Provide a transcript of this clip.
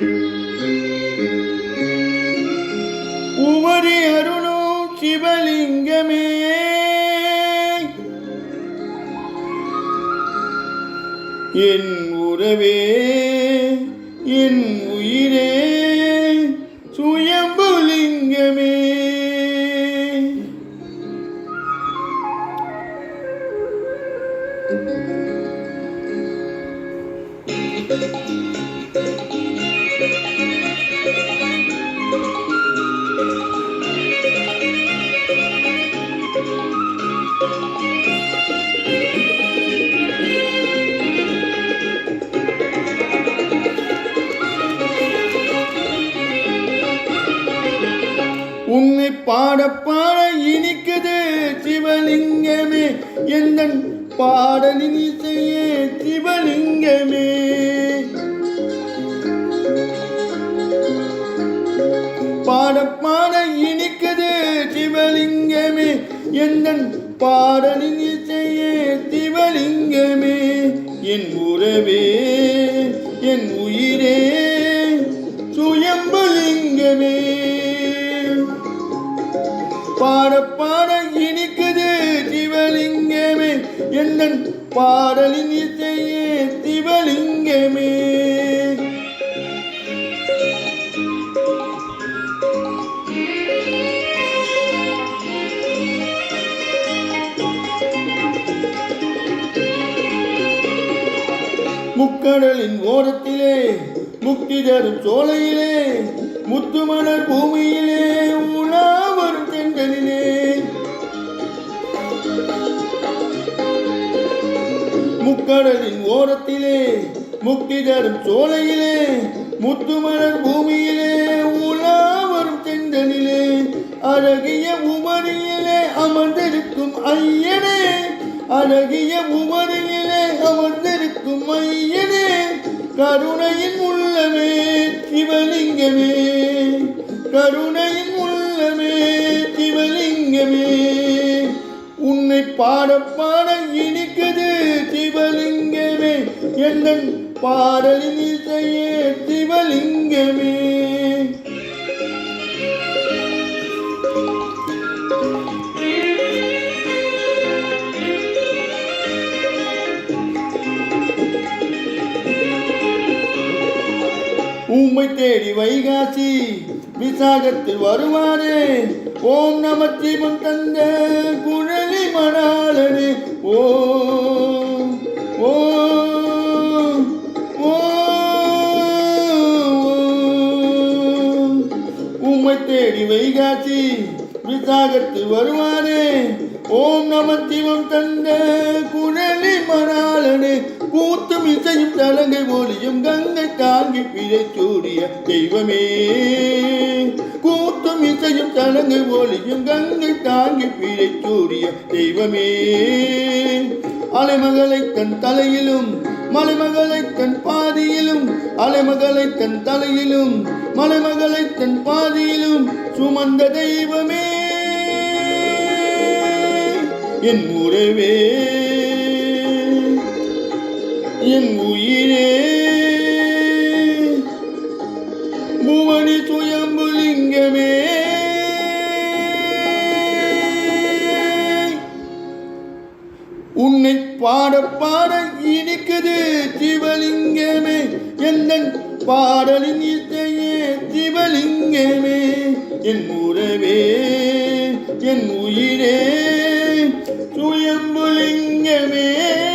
உவரி அருளும் சிவலிங்கமே. என் உறவே என் உயிரே சுயம்புலிங்கமே. thank you உண்மை பாட பாட இனிக்குது சிவலிங்கமே. எந்த பாடலின் இசையே சிவலிங்கமே. பாட பாட இனிக்குது சிவலிங்கமே. எந்த பாடலின் இசையே சிவலிங்கமே. என் உறவே என் பாட பாட இனிக்குது சிவலிங்கமே என்ன பாடலின் இசையே சிவலிங்கமே முக்கடலின் ஓரத்திலே முக்தி தரும் சோலையிலே முத்துமலர் பூமியிலே உலா வரும் தென்றலிலே. முக்கடலின் ஓரத்திலே முக்தி தரும் சோலையிலே முத்துமலர் பூமியிலே உலா வரும் தென்றலிலே. அழகிய உமரியிலே அமர்ந்திருக்கும் ஐயனே அழகிய உமரியிலே அமர்ந்திருக்கும் ஐயனே. கருணையின் உள்ளமே சிவலிங்கமே கருணையின் உள்ளமே சிவலிங்கமே உன்னை பாட பாட இனிக்குது சிவலிங்கமே எந்தன் பாடலின் இசையே சிவலிங்கமே உம்மை தேடி வைகாசி விசாகத்தில் வருவாரே ஓம் நம சிவம் தந்த குழலி மணாளனே. ஓ ஓ உம்மை தேடி வைகாசி விசாகத்தில் வருவாரே ஓம் நம சிவம் தந்த குழலி மணா மணாளனே கூத்தும் இசையும் தலங்கை ஒளியும் கங்கை தாங்கி பிழை சூடிய தெய்வமே. கூத்தும் இசையும் தலங்கை ஒளியும் கங்கை தாங்கி பிழை சூடிய தெய்வமே. அலைமகளை தன் தலையிலும் மலைமகளை தன் பாதியிலும் அலைமகளை தன் தலையிலும் மலைமகளை தன் பாதியிலும் சுமந்த தெய்வமே. என் உறவே. என் உயிரே. புவனி சுயம்புலிங்கமே உன்னை பாட பாட இனிக்குது சிவலிங்கமே. எந்த பாடலின் இசையே சிவலிங்கமே. என் உறவே என் உயிரே. சுயம்புலிங்கமே